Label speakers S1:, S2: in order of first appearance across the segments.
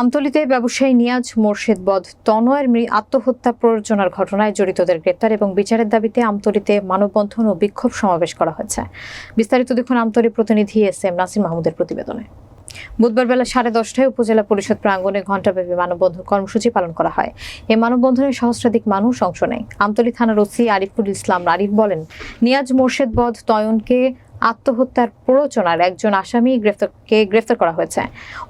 S1: আমতলিতে ব্যবসায়ী নিয়াজ মোর্শেদ বধ তনয়ের আত্মহত্যা প্রয়োজনার ঘটনায় জড়িতদের গ্রেপ্তার এবং বিচারের দাবিতে আমতলিতে মানববন্ধন ও বিক্ষোভ সমাবেশ করা হয়েছে বিস্তারিত দেখুন আমতলি প্রতিনিধি এস এম নাসির মাহমুদের প্রতিবেদনে বুধবার বেলা সাড়ে দশটায় উপজেলা পরিষদ প্রাঙ্গনে ঘণ্টাব্যাপী মানববন্ধন কর্মসূচি পালন করা হয় এই মানববন্ধনে সহস্রাধিক মানুষ অংশ নেয় আমতলি থানার ওসি আরিফুল ইসলাম আরিফ বলেন নিয়াজ মোর্শেদ বধ তয়নকে আত্মহত্যার প্ররোচনার একজন আসামি গ্রেফতারকে গ্রেফতার করা হয়েছে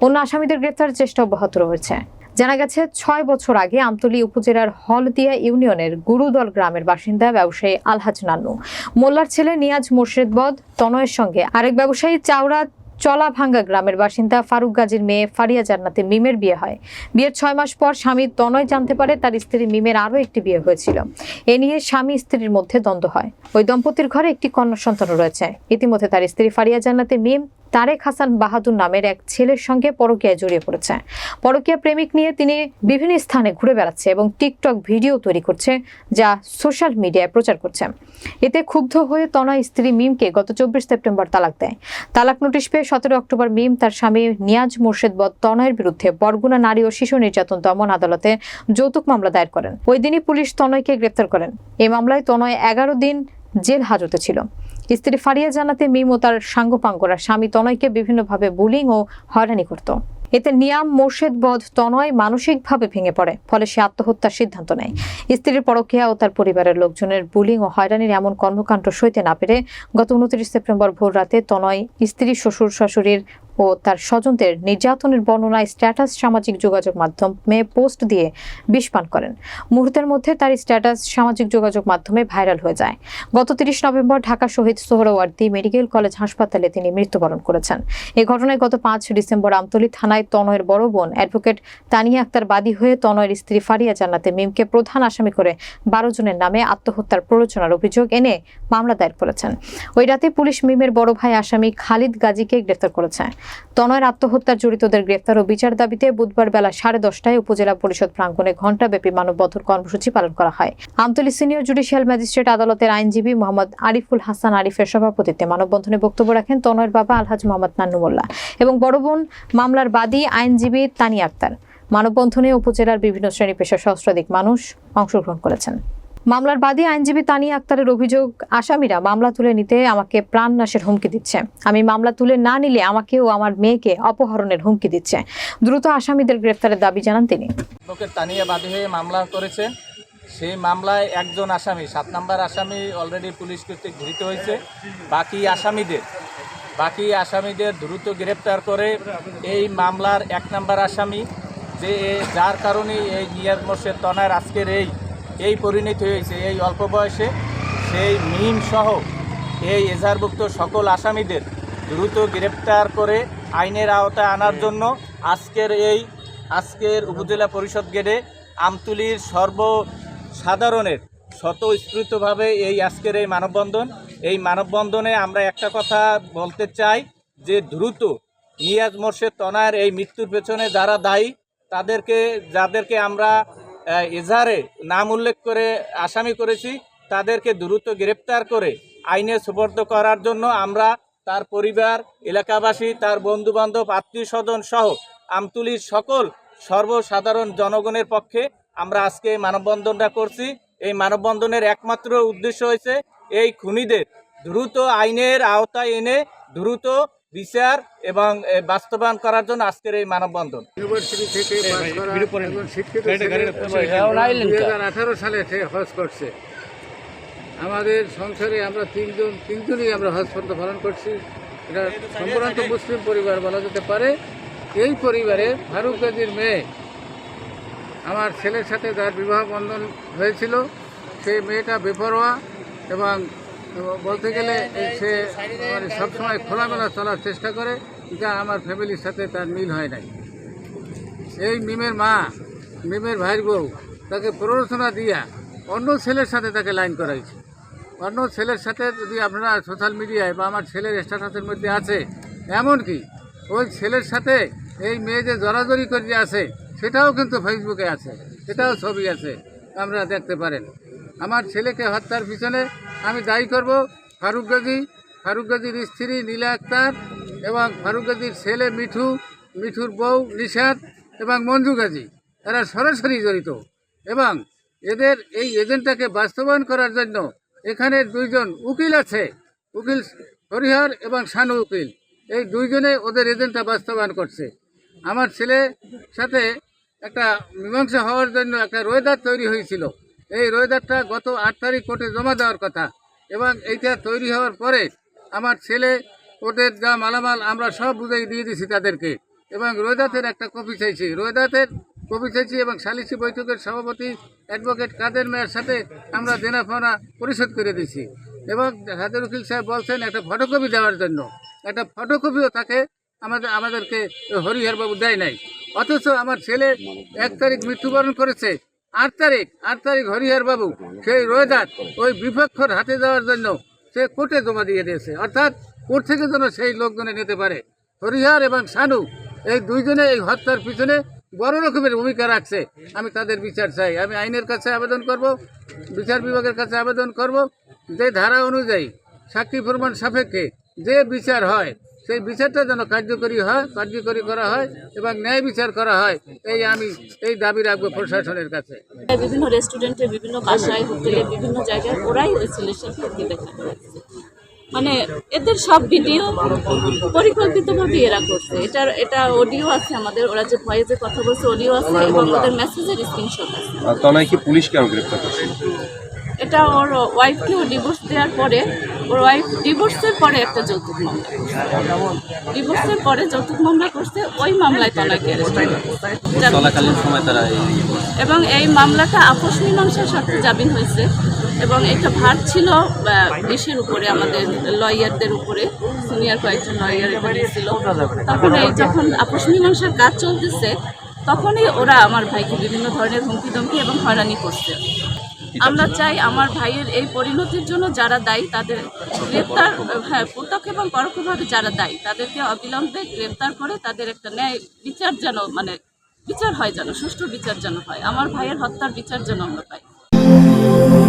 S1: অন্য আসামিদের গ্রেফতার চেষ্টা অব্যাহত রয়েছে জানা গেছে ছয় বছর আগে আমতলী উপজেলার হলদিয়া ইউনিয়নের গুরুদল গ্রামের বাসিন্দা ব্যবসায়ী আলহাজ নান্নু মোল্লার ছেলে নিয়াজ মোর্শেদবদ তনয়ের সঙ্গে আরেক ব্যবসায়ী চাওড়া চলাভাঙ্গা গ্রামের বাসিন্দা ফারুক গাজীর মেয়ে ফারিয়া জান্নাতে মিমের বিয়ে হয় বিয়ের ছয় মাস পর স্বামী তনয় জানতে পারে তার স্ত্রী মিমের আরও একটি বিয়ে হয়েছিল এ নিয়ে স্বামী স্ত্রীর মধ্যে দ্বন্দ্ব হয় ওই দম্পতির ঘরে একটি কন্যা সন্তান রয়েছে ইতিমধ্যে তার স্ত্রী ফারিয়া জান্নাতে মিম তারেক হাসান বাহাদুর নামের এক ছেলের সঙ্গে পরকীয়ায় জড়িয়ে পড়েছে পরকীয়া প্রেমিক নিয়ে তিনি বিভিন্ন স্থানে ঘুরে বেড়াচ্ছে এবং টিকটক ভিডিও তৈরি করছে যা সোশ্যাল মিডিয়ায় প্রচার করছে এতে ক্ষুব্ধ হয়ে তনয় স্ত্রী মিমকে গত চব্বিশ সেপ্টেম্বর তালাক দেয় তালাক নোটিশ পেয়ে সতেরো অক্টোবর মিম তার স্বামী নিয়াজ মোর্শেদ বদ তনয়ের বিরুদ্ধে বরগুনা নারী ও শিশু নির্যাতন দমন আদালতে যৌতুক মামলা দায়ের করেন ওই দিনই পুলিশ তনয়কে গ্রেপ্তার করেন এই মামলায় তনয় এগারো দিন জেল হাজতে ছিল স্ত্রী ফারিয়া জানাতে মিম ও তার সাঙ্গপাঙ্গরা স্বামী তনয়কে বিভিন্নভাবে বুলিং ও হয়রানি করত এতে নিয়াম মোর্শেদ বধ তনয় মানসিকভাবে ভেঙে পড়ে ফলে সে আত্মহত্যার সিদ্ধান্ত নেয় স্ত্রীর পরকীয়া ও তার পরিবারের লোকজনের বুলিং ও হয়রানির এমন কর্মকাণ্ড সইতে না পেরে গত উনত্রিশ সেপ্টেম্বর ভোর রাতে তনয় স্ত্রী শ্বশুর শাশুড়ির ও তার স্বজনদের নির্যাতনের বর্ণনায় স্ট্যাটাস সামাজিক যোগাযোগ মাধ্যমে পোস্ট দিয়ে বিষপান করেন মুহূর্তের মধ্যে তার স্ট্যাটাস সামাজিক যোগাযোগ মাধ্যমে ভাইরাল হয়ে যায় গত তিরিশ November Dhaka Shahid Suhrawardy medical college হাসপাতালে তিনি মৃত্যুবরণ করেছেন এ ঘটনায় গত পাঁচ ডিসেম্বর আমতলী থানায় তনয়ের বড় বোন অ্যাডভোকেট তানিয়া আক্তার বাদী হয়ে তনয়ের স্ত্রী ফারিয়া জান্নাতে মিমকে প্রধান আসামি করে বারো জনের নামে আত্মহত্যার প্ররোচনার অভিযোগ এনে মামলা দায়ের করেছেন ওই রাতে পুলিশ মিমের বড় ভাই আসামি খালিদ গাজীকে গ্রেফতার করেছে তনয়ের আত্মহত্যার জড়িতদের গ্রেফতার ও বিচার দাবিতে বুধবার বেলা সাড়ে দশটায় উপজেলা পরিষদ প্রাঙ্গণে ঘণ্টাব্যাপী মানববন্ধন কর্মসূচি পালন করা হয় আমতলী সিনিয়র জুডিশিয়াল ম্যাজিস্ট্রেট আদালতের আইনজীবী মোহাম্মদ আরিফুল হাসান আরিফের সভাপতিত্বে মানববন্ধনে বক্তব্য রাখেন তনয়ের বাবা আলহাজ মোহাম্মদ নান্নুমোল্লা এবং বড় বোন মামলার বাদী আইনজীবী তানি আক্তার মানববন্ধনে উপজেলার বিভিন্ন শ্রেণী পেশার সহস্রাধিক মানুষ অংশগ্রহণ করেছেন মামলার বাদী আইনজীবী তানি আক্তারের অভিযোগ আসামিরা মামলা তুলে নিতে আমাকে প্রাণনাশের হুমকি দিচ্ছে আমি মামলা তুলে না নিলে আমাকে ও আমার মেয়েকে অপহরণের হুমকি দিচ্ছে দ্রুত আসামিদের গ্রেফতারের দাবি জানান তিনি
S2: হয়ে মামলা করেছে সেই মামলায় একজন আসামি সাত নাম্বার আসামি অলরেডি পুলিশ কর্তৃক গৃহীত হয়েছে বাকি আসামিদের বাকি আসামিদের দ্রুত গ্রেপ্তার করে এই মামলার এক নাম্বার আসামি যে যার কারণে এই নিয়াজ মোর্শের তনার আজকের এই এই পরিণতি হয়েছে এই অল্প বয়সে সেই মিম সহ এই এজাহারভুক্ত সকল আসামিদের দ্রুত গ্রেপ্তার করে আইনের আওতায় আনার জন্য আজকের এই আজকের উপজেলা পরিষদ গেটে আমতুলির সর্বসাধারণের স্বতঃস্ফূর্তভাবে এই আজকের এই মানববন্ধন এই মানববন্ধনে আমরা একটা কথা বলতে চাই যে দ্রুত নিয়াজ মোর্শেদ তনার এই মৃত্যুর পেছনে যারা দায়ী তাদেরকে যাদেরকে আমরা এজাহারে নাম উল্লেখ করে আসামি করেছি তাদেরকে দ্রুত গ্রেপ্তার করে আইনে সুপর্দ করার জন্য আমরা তার পরিবার এলাকাবাসী তার বন্ধুবান্ধব আত্মীয় স্বজন সহ আমতুলির সকল সর্বসাধারণ জনগণের পক্ষে আমরা আজকে মানববন্ধনটা করছি এই মানববন্ধনের একমাত্র উদ্দেশ্য হয়েছে এই খুনিদের দ্রুত আইনের আওতায় এনে দ্রুত বিচার এবং বাস্তবায়ন করার জন্য আজকের এই মানববন্ধন
S3: আঠারো সালে সে হজ করছে আমাদের সংসারে আমরা তিনজন তিনজনই আমরা হজ পালন করছি এটা সম্ভ্রান্ত মুসলিম পরিবার বলা যেতে পারে এই পরিবারে ফারুক গাজির মেয়ে আমার ছেলের সাথে যার বিবাহ বন্ধন হয়েছিল সেই মেয়েটা বেপরোয়া এবং বলতে গেলে সে মানে সবসময় খোলামেলা চলার চেষ্টা করে যা আমার ফ্যামিলির সাথে তার মিল হয় নাই এই মিমের মা মিমের ভাইয়ের বউ তাকে প্ররোচনা দিয়া অন্য ছেলের সাথে তাকে লাইন করাইছে অন্য ছেলের সাথে যদি আপনারা সোশ্যাল মিডিয়ায় বা আমার ছেলের স্ট্যাটাসের মধ্যে আছে এমনকি ওই ছেলের সাথে এই মেয়ে যে জড়াজড়ি করিয়া আছে সেটাও কিন্তু ফেসবুকে আছে সেটাও ছবি আছে আপনারা দেখতে পারেন আমার ছেলেকে হত্যার পিছনে আমি দায়ী করব ফারুক গাজী ফারুক গাজীর স্ত্রী নীলা আক্তার এবং ফারুক গাজীর ছেলে মিঠু মিঠুর বউ নিষাদ এবং মঞ্জু গাজী এরা সরাসরি জড়িত এবং এদের এই এজেন্টটাকে বাস্তবায়ন করার জন্য এখানে দুইজন উকিল আছে উকিল হরিহর এবং শানু উকিল এই দুইজনে ওদের এজেন্টটা বাস্তবায়ন করছে আমার ছেলে সাথে একটা মীমাংসা হওয়ার জন্য একটা রোয়েদার তৈরি হয়েছিল এই রোয়েদারটা গত আট তারিখ কোর্টে জমা দেওয়ার কথা এবং এইটা তৈরি হওয়ার পরে আমার ছেলে ওদের যা মালামাল আমরা সব বুঝাই দিয়ে দিছি তাদেরকে এবং রোয়েদাতের একটা কপি চাইছি রোয়েদাতের কপি চাইছি এবং সালিসি বৈঠকের সভাপতি অ্যাডভোকেট কাদের মেয়ের সাথে আমরা দেনাফানা পরিশোধ করে দিছি এবং হাজার উকিল সাহেব বলছেন একটা ফটোকপি দেওয়ার জন্য একটা ফটোকপিও তাকে আমাদের আমাদেরকে হরিহরবাবু দেয় নাই অথচ আমার ছেলে এক তারিখ মৃত্যুবরণ করেছে আট তারিখ আট তারিখ হরিহর বাবু সেই রোয়েদার ওই বিপক্ষর হাতে যাওয়ার জন্য সে কোর্টে জমা দিয়ে দিয়েছে অর্থাৎ কোর্ট থেকে যেন সেই লোকজনে নিতে পারে হরিহর এবং শানু এই দুইজনে এই হত্যার পিছনে বড় রকমের ভূমিকা রাখছে আমি তাদের বিচার চাই আমি আইনের কাছে আবেদন করব বিচার বিভাগের কাছে আবেদন করব যে ধারা অনুযায়ী সাক্ষী প্রমাণ সাপেক্ষে যে বিচার হয় সেই বিচারটা যেন কার্যকরী হয় কার্যকরী করা হয় এবং ন্যায় বিচার করা হয় এই আমি এই দাবি রাখবো প্রশাসনের কাছে
S4: বিভিন্ন রেস্টুরেন্টে বিভিন্ন বাসায় হোটেলে বিভিন্ন জায়গায় ওরাই ওই ছেলের সাথে মানে এদের সব ভিডিও পরিকল্পিতভাবে এরা করছে এটার এটা অডিও আছে আমাদের ওরা যে ভয়েসে কথা বলছে অডিও আছে আচ্ছা। এবং ওদের মেসেজের স্ক্রিনশট
S5: আছে
S4: এটা ওর ওয়াইফকেও ডিভোর্স দেওয়ার পরে ওর ওয়াইফ ডিভোর্সের পরে একটা যৌতুক মামলা ডিভোর্সের পরে যৌতুক মামলা করছে ওই মামলায় তনাকে
S5: চলাকালীন সময়
S4: এবং এই মামলাটা আপোষ মীমাংসার স্বার্থে জামিন হয়েছে এবং এটা ভার ছিল দেশের উপরে আমাদের লয়ারদের উপরে সিনিয়র কয়েকজন লয়ার ছিল তখন এই যখন আপোষ মীমাংসার কাজ চলতেছে তখনই ওরা আমার ভাইকে বিভিন্ন ধরনের হুমকি দমকি এবং হয়রানি করছে আমরা চাই আমার ভাইয়ের এই পরিণতির জন্য যারা দায়ী তাদের গ্রেপ্তার হ্যাঁ প্রত্যক্ষ এবং পরোক্ষভাবে যারা দায়ী তাদেরকে অবিলম্বে গ্রেপ্তার করে তাদের একটা ন্যায় বিচার যেন মানে বিচার হয় যেন সুষ্ঠু বিচার যেন হয় আমার ভাইয়ের হত্যার বিচার যেন আমরা পাই